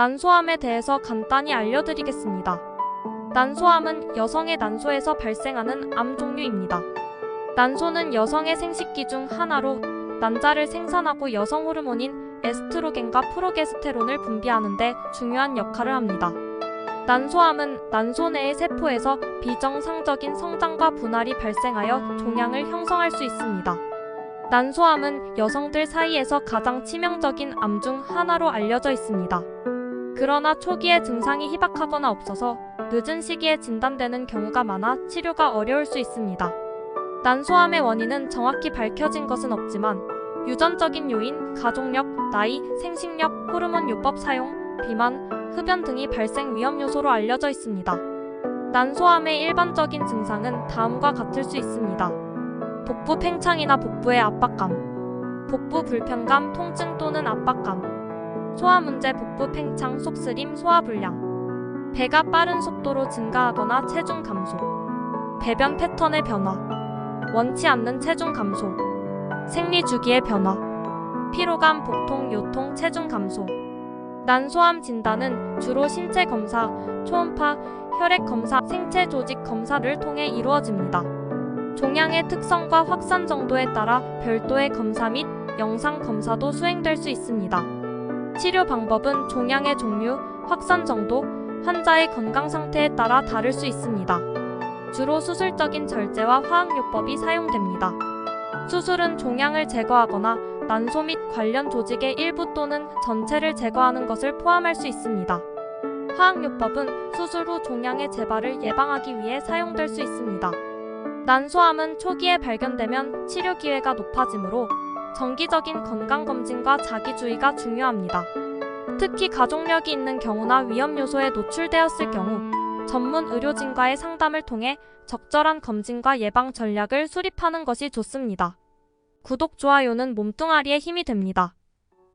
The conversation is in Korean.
난소암에 대해서 간단히 알려드리겠습니다. 난소암은 여성의 난소에서 발생하는 암 종류입니다. 난소는 여성의 생식기 중 하나로 난자를 생산하고 여성 호르몬인 에스트로겐과 프로게스테론을 분비하는 데 중요한 역할을 합니다. 난소암은 난소 내의 세포에서 비정상적인 성장과 분할이 발생하여 종양을 형성할 수 있습니다. 난소암은 여성들 사이에서 가장 치명적인 암 중 하나로 알려져 있습니다. 그러나 초기에 증상이 희박하거나 없어서 늦은 시기에 진단되는 경우가 많아 치료가 어려울 수 있습니다. 난소암의 원인은 정확히 밝혀진 것은 없지만 유전적인 요인, 가족력, 나이, 생식력, 호르몬 요법 사용, 비만, 흡연 등이 발생 위험 요소로 알려져 있습니다. 난소암의 일반적인 증상은 다음과 같을 수 있습니다. 복부 팽창이나 복부의 압박감, 복부 불편감, 통증 또는 압박감, 소화 문제, 복부 팽창, 속쓰림, 소화불량, 배가 빠른 속도로 증가하거나 체중 감소, 배변 패턴의 변화, 원치 않는 체중 감소, 생리 주기의 변화, 피로감, 복통, 요통, 체중 감소. 난소암 진단은 주로 신체 검사, 초음파, 혈액 검사, 생체 조직 검사를 통해 이루어집니다. 종양의 특성과 확산 정도에 따라 별도의 검사 및 영상 검사도 수행될 수 있습니다. 치료 방법은 종양의 종류, 확산 정도, 환자의 건강 상태에 따라 다를 수 있습니다. 주로 수술적인 절제와 화학요법이 사용됩니다. 수술은 종양을 제거하거나 난소 및 관련 조직의 일부 또는 전체를 제거하는 것을 포함할 수 있습니다. 화학요법은 수술 후 종양의 재발을 예방하기 위해 사용될 수 있습니다. 난소암은 초기에 발견되면 치료 기회가 높아지므로 정기적인 건강검진과 자기주의가 중요합니다. 특히 가족력이 있는 경우나 위험 요소에 노출되었을 경우 전문 의료진과의 상담을 통해 적절한 검진과 예방 전략을 수립하는 것이 좋습니다. 구독, 좋아요는 몸뚱아리에 힘이 됩니다.